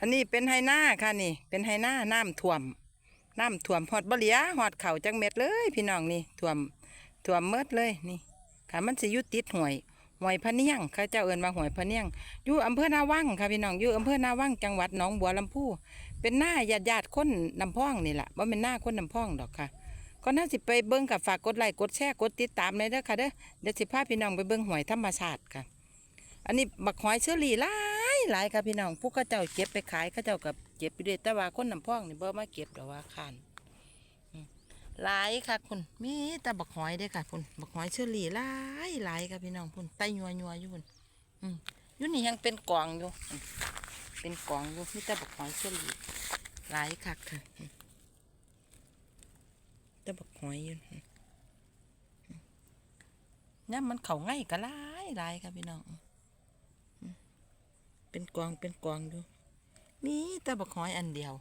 อันนี้เป็นไฮนาค่ะนี่ เป็นไฮนาน้ำท่วม น้ำท่วมหอดบ่เหลียหอดเข่าจังเม็ดเลย พี่น้องนี่ท่วมท่วมเมิดเลยนี่ค่ะมันสิยู่ติดห่วยห่วยพะเนียงเขาเจ้าเอิ้นว่าห่วยพะเนียงอยู่อำเภอนาวังค่ะพี่น้องอยู่อำเภอนาวังจังหวัดหนองบัวลำพูเป็นหน้าญาติญาติคนนำพ้องนี่แหละว่าเป็นหน้าคนนำพ้องดอกค่ะ ก็น่าสิไปเบิ้งกับฝากกดไลค์กดแชร์กดติดตามเลยเด้อค่ะเด้อเดี๋ยวสิพาพี่น้องไปเบิ้งหวยธรรมชาติค่ะ อันนี้บักหอยเชอรี่หลา หลายค่ะพี่น้องผู้เขาเจ้าเก็บไปขายเขาเจ้ากับเก็บไปด้วยแต่ว่าคนนำพ้องนี่บ่มาเก็บดอกว่าคานหลายค่ะคุณมีแต่บักหอยด้อค่ะคุณบักหอยเชอรี่หลายหลายค่ะพี่น้องคุณไตยัวยัวอยู่คุณอืมอยู่นี่ยังเป็นกล่องอยู่ เป็นกล่องอยู่มีแต่บักหอยเชอรี่หลายค่ะค่ะแต่บักหอยอยู่เนี่ยมันเข่าง่ายก็หลายหลายค่ะพี่น้อง เป็นกองเป็นกองดูมีแต่บักหอยอันเดียว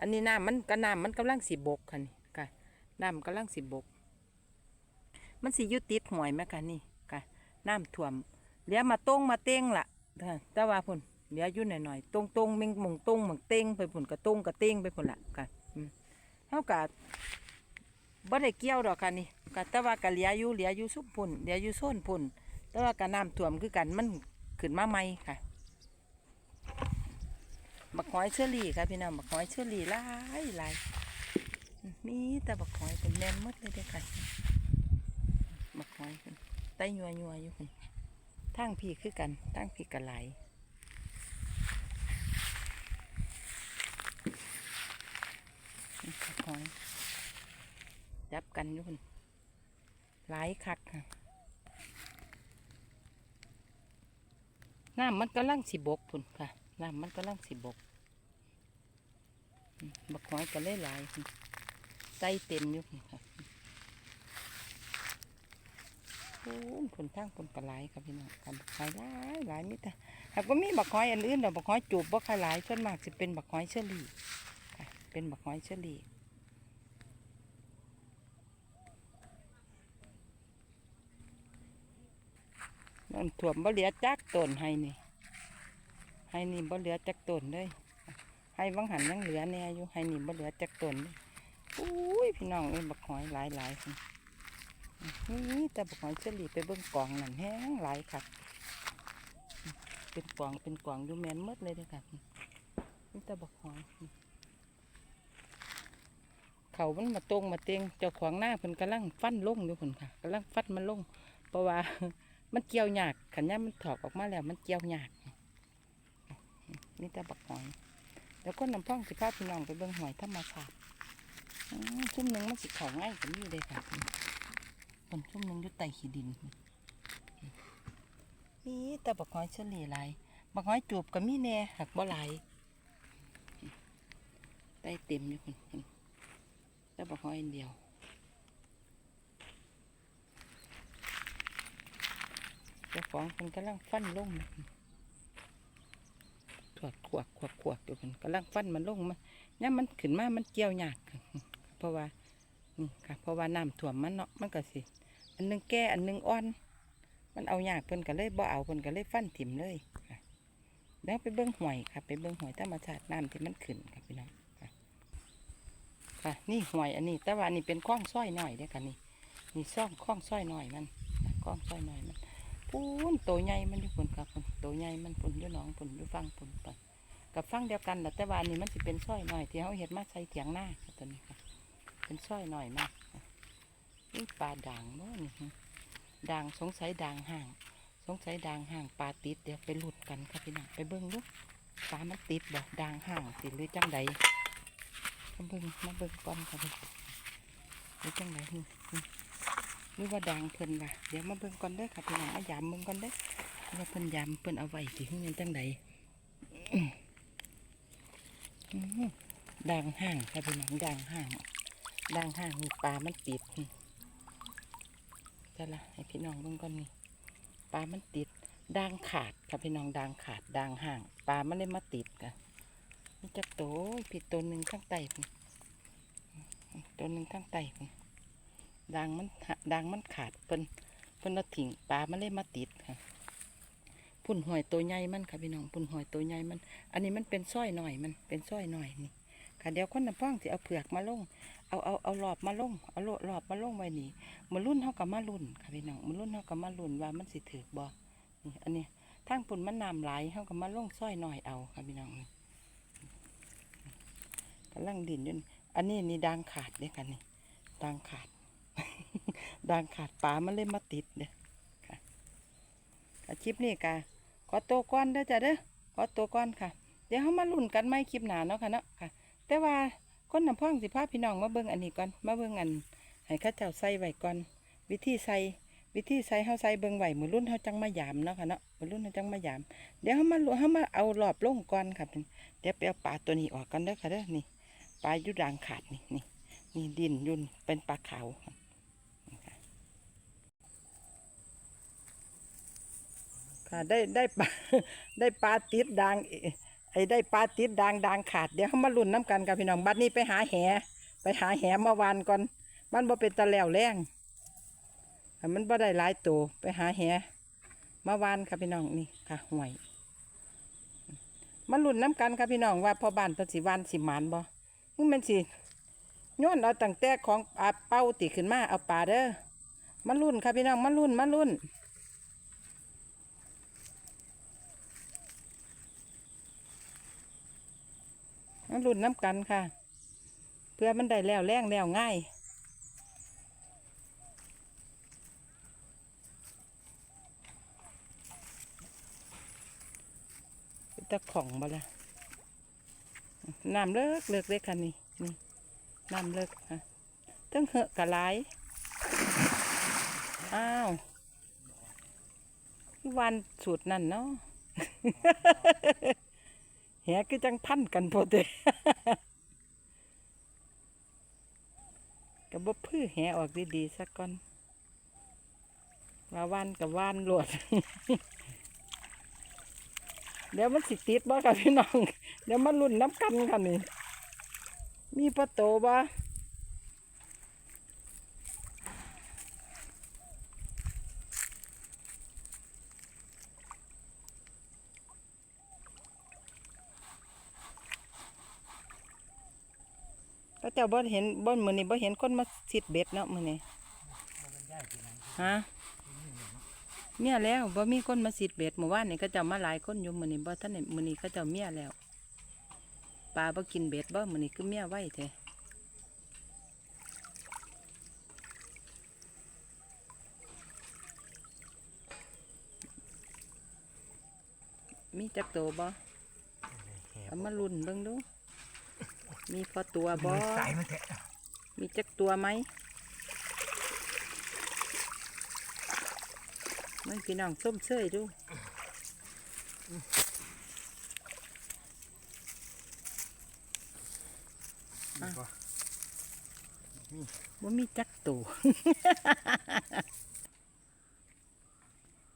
อันนี้น้ำมันก็น้ำมันกำลังสีบกค่ะนี่ค่ะน้ำกำลังสีบก มันสียุติดหวยไหมคะนี่ค่ะน้ำท่วมเหลือมาต้งมาเต้งละแต่ว่าพุ่นเหลือยู่หน่อยๆตรงตรงๆเมงมงตรงมงเต้งไปพุ่นกระตรงกระเต้งไปพุ่นละค่ะเท่ากับบ่ได้เกี่ยวดอกค่ะนี่ค่ะแต่ว่าก็เหลืออยู่เหลืออยู่ซุปพุ่นเหลืออยู่โซนพุ่น แต่ว่าการน้ำท่วมคือกันมันขึ้นมาใหม่ค่ะบักหอยเชอรี่ค่ะพี่น้องบักหอยเชอรี่หลายหลายมีแต่บักหอยเป็นแน่นมดเลยเด้อค่ะบักหอยคุณไตยัวยัวอยู่คุณทางพี่คือกันทางพี่กระไหลบักหอยจับกันอยู่คุณหลายคักค่ะ น้ำมันกำลังสิบกพุ่นค่ะ น้ำมันกำลังสิบก บักหอยก็เลยหลายพุ่นใจเต็มอยู่ค่ะโอ้ยพุ่นทางพุ่นก็หลายครับพี่น้องครับบักหอยหลายหลายมิตรหากว่ามีบักหอยอันอื่นเดอกบักหอยจูบบักหลายส่วนมากจะเป็นบักหอยเชอรี่เป็นบักหอยเชอรี่ นั่นถ่วบ่เหลือจักต้นให้นี่ให้นี่บ่เหลือจักต้นเลยให้วังหันยังเหลือแน่อยู่ให้นี่บ่เหลือจักต้นเลยอุ้ยพี่น้องเอ้ยบักหอยหลายหลายคนนี่แต่บักหอยเฉลี่ไปเบิ่งกองนั่นแห้งหลายค่ะเป็นกองเป็นกองอยู่แมนมดเลยเด้อค่ะนี่แต่บักหอยเขามันมาตรงมาเต็งเจ้าของหน้าเพิ่นกำลังฟันลงอยู่เพิ่นค่ะกำลังฟัดมันลงเพราะว่า มันเกี่ยวยากขันย่ามันถอกออกมาแล้ว มันเกี่ยวยากนี่แต่บักหอย แล้วก็น้ำพ่องสิพาพี่น้องไปเบิ่งหอยธรรมชาติอืมชุ่มหนึ่งมันสิเขาง่ายกว่านี้เลยค่ะคนชุ่มหนึ่งอยู่ใต้ขี้ดินนี่แต่บักหอยเฉลี่ยหลายบักหอยจูบก็มีแน่หักบ่ไหลใต้เต็มอยู่คนแต่บักหอยเดียว เจ้าของคนกำลังฟันลงนะขวกขวกขวกขวกอยู่มันกำลังฟันมันลงมาเนี่ยมันขึ้นมา มันเกี่ยวยากเพราะว่านี่ค่ะ เพราะว่าน้ำท่วมมันเนาะ มันก็สิ อันนึงแก่อันนึงอ่อน มันเอายากเพิ่นก็เลยบ่เอาเพิ่นก็เลยฟันถิ่มเลยค่ะแล้วไปเบิ้งหอยค่ะ ไปเบิ้งหอยธรรมชาติน้ำที่มันขึ้นค่ะพี่น้องค่ะค่ะนี่หอยอันนี้ แต่ว่านนี้เป็นข้องสร้อยหน่อยเด้อค่ะนี่นี่ซ่องข้องสร้อยหน่อยมันข้องสร้อยหน่อยมัน ปูนโตใหญ่มันอยู่ปุ่นครับปุ่นโตใหญ่มันปุ่นอยู่หนองปุ่นอยู่ฟังปนไปกับฟังเดียวกันแต่ว่านนี้มันสิเป็นสร้อยหน่อยที่เขาเห็ดมาใส่เถียงหน้าตัวนี้ครับเป็นสร้อยหน่อยมากนี่ปลาด่างเนาะนี่ด่างสงสัยด่างห่าง สงสัยด่างห่างปลาติดเดี๋ยวไปหลุดกันครับพี่น้องไปเบิ้งลูกปลามันติดบอกด่างห่างสิหรือจังใดมาเบิ้งมาเบิ้งก่อนครับพี่หรือจังใดนี่ หรือว่าดังเพิ่นว่ะเดี๋ยวมาเบิ่งก่อนเด้อค่ะพี่น้องมายามเบิ่งก่อนเด้อว่าเพิ่นยามเพิ่นเอาไว้สิเฮ็ดจังใดด่างห่างค่ะพี่น้องด่างห่างด่างห่างนี่ปลามันติดจะละให้พี่น้องเบิ่งก่อนนี่ปลามันติดด่างขาดค่ะพี่น้องด่างขาดด่างห่างปลามันเลยมาติดค่ะนี่จักโตผิดตัวหนึ่งข้างใต้พุ่นตัวหนึ่งข้างใต้พุ่น ดังมันดังมันขาดเพิ่นเพิ่นเอาถิ่งปลามันเลยมาติดค่ะพุ่นหอยตัวใหญ่มันค่ะพี่น้องพุ่นหอยตัวใหญ่มัน อันนี้มันเป็นสร้อยหน่อยมันเป็นสร้อยหน่อยนี่ค่ะเดี๋ยวคนน้ำพ่องสิเอาเผือกมาลงเอาเอาเอาหลอบมาลงเอาโลหลอบมาลงไว้นี่มารุ่นเท่ากับมารุ่นค่ะพี่น้องมารุ่นเท่ากับมารุ่นว่ามันสิถือบ่นี่อันนี้ทางปุ่นมันน้ำไหลเท่ากับมาลงสร้อยหน่อยเอาค่ะพี่น้องนี่กำลังดินอยู่นี่อันนี้นี่ดางขาดเด้อค่ะนี่ดางขาด ดางขาดปลามันเลยมาติดเด้อค่ะค่ะคลิปนี้กะขอตัวก่อนเด้อจ้ะเด้อขอตัวก่อนค่ะ เดี๋ยวเขามาลุ้นกันไม่คลิปหนาเนาะค่ะเนาะค่ะ แต่ว่าคนน้ำพ่องสิพาพี่น้องมาเบิ่งอันนี้ก่อนมาเบิ่งอันให้ข้าเจ้าใส่ไว้ก่อน วิธีใส่วิธีใส่เขาใส่เบิ่งไหว้มือรุ่นเขาจังมายามเนาะค่ะเนาะมือรุ่นเขาจังมายาม เดี๋ยวเขามาลุ้นเขามาเอาหลอบลงก่อนค่ะเดี๋ยวไปเอาปลาตัวนี้ออกกันเด้อค่ะเด้อนี่ปลายุดางขาดนี่นี่นี่ดินยุ่นเป็นปลาขาว ค่ะได้ได้ปลาได้ปลาติดดางไอ้ได้ปลาติดดางดางขาดเดี๋ยวเขามาลุ้นน้ำกันกับพี่น้องบัดนี้ไปหาแหไปหาแหเมื่อวานก่อนมันบ่เป็นตะแล้วแรงมันบ่ได้หลายตัวไปหาแหเมื่อวานค่ะพี่น้องนี่ค่ะห่วยมาลุ้นน้ำกันค่ะพี่น้องว่าพอบ้านเพิ่นสิวานสิหมานบ่มึงเป็นสิย้อนเอาตั้งแต่ของอาเป้าติขึ้นมาเอาปลาเด้อมาลุ้นค่ะพี่น้องมาลุ้นมาลุ้นมัน รุ่นน้ำกันค่ะ เพื่อมันได้แล้วแรงแล้วง่ายตะของบ่ละน้ำเลิกเลิกเลยค่ะนี่นี่น้ำเลิกค่ะตั้งเหอะกะไหลอ้าววันสูตรนั่นเนาะ แหคือจังพันกันพอดีกับบ่พื้แหออกดีๆสักก่อนมาว่านกับว่านหลวด เดี๋ยวมันสิติดบ่ค่ะพี่น้อง เดี๋ยวมันรุ่นน้ำกันค่ะนี่ มีประตูบ่ จ้าบ่เห็นบ่มือนี้บ่เห็นคนมาสิดเบ็ดเนาะมือนี้ฮะเมียแล้วบ่มีคนมาสิดเบ็ดเมื่อวานนี่ก็เจ้ามาหลายคนอยู่มือนี้บ่ทันได้มื้อนี้ก็เจ้าเมียแล้วปลาบ่กินเบ็ดบ่มือนี้คือเมียไว้แท้มีจักโตบ่เอามาลุ้นเบิ่งดู มีพอตัวบ่สายมันแทะมีจักตัวไหมมันพี่น้องส้มเชยดูอะว่ามีจักตัว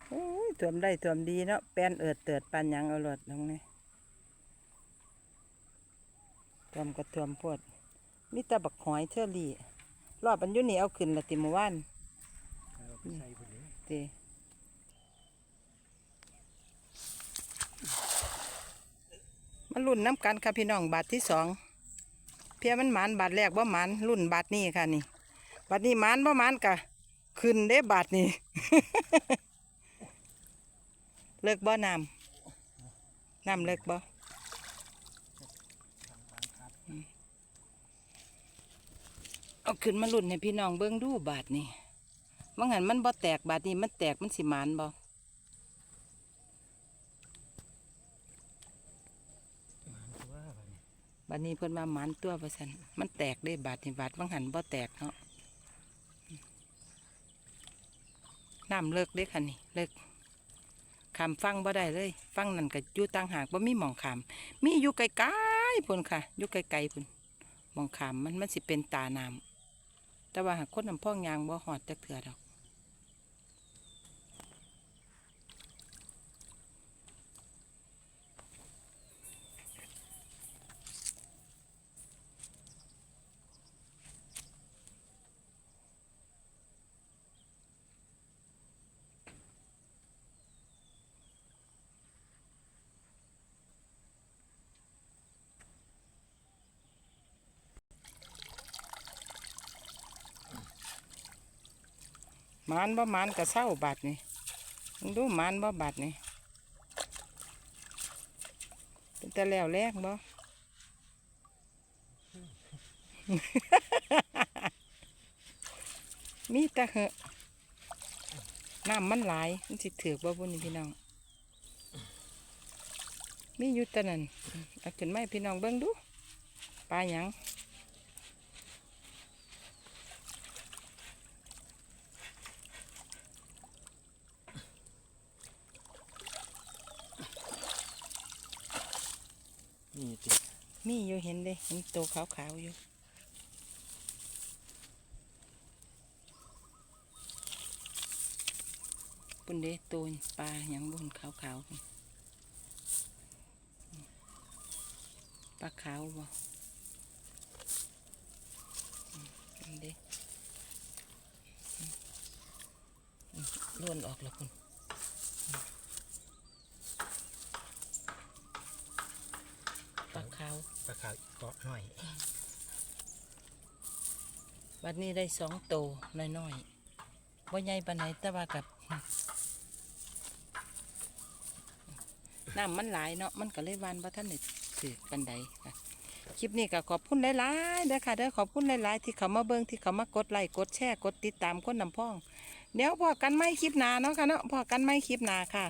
โอ้ยถ่วมได้ถ่วมดีเนาะแปลนเอิดเติดปันหยังเอาหลดตรงนี้ ถ่วมก็ถ่วมพวดมีแตะบักหอยเทอรี่รอบอันอยุนี่เอาขึ้นละติเมอวานใส่พอดีตีมันรุ่นน้ำกันค่ะพี่น้องบาทที่สองเพียมันหมานบาทแรกบ่หมานรุ่นบาทนี้ค่ะนี่บาทนี้หมานบ่หมานกะขึ้นได้บาทนี้เลิกบ่น้ำน้ำเลิกบ่อืม เอาขึ้นมารุ่นให้พี่น้องเบิ่งดูบาทนี้ว่างั้นมันบ่แตกบาดนี้มันแตกมันสิมานบ่ว่าบัดนี้บาดนี้เพิ่นว่าหมานตัวว่าซั่นมันแตกได้บาดนี้บาดว่างหันบ่แตกเนาะน้ำเลิกเด้ค่ะนี่เลิกขามฟังบ่ได้เลย ฟังนั่นก็อยู่ต่างหากบ่มีหมองขาม มีอยู่ไกลๆพุ่นค่ะอยู่ไกลๆพุ่นหมองขามมันมันสิเป็นตาน้ำ แต่ว่าหากคนน้ำพ่องยางบ่หอดจักเถื่อดอก มานบ่หมานก็เศร้าบาดนี่มึงดูหมานบ่บาดนี่เป็นแต่แล้วแรกบ่มีแต่เหอะน้ำมันหลายมันสิถือกบ่บุญนี่พี่น้อง มีอยู่แต่นั่นเอาขึ้นมาให้พี่น้องเบิ่งดูปลาหยัง นี่ติ มีอยู่เห็นเด้เห็นตัวขาวๆอยู่ปุ่นเด้ตัวปลาหยังบุญขาวๆปลาขาวบ่เด้ล้วนออกแล้วคุณปลาขาว ปลาขาวเกาะ หน่อยวันนี้ได้สองโตน้อยๆว่าใหญ่ปานไหนแต่ว่ากับน้ำมันหลายเนาะมันก็เลยวานว่ท่านได้ถือปันใดค่ะคลิปนี้ก็ขอบคุณหลายๆเด้อค่ะเด้อขอบคุณหลายๆที่เขามาเบิ่งที่เขามากดไลค์กดแชร์กดติดตามคนนำพ้อง เดี๋ยวพอกันไม่คลิปหน้าเนาะค่ะเนาะพอกันไม่คลิปหน้าค่ะ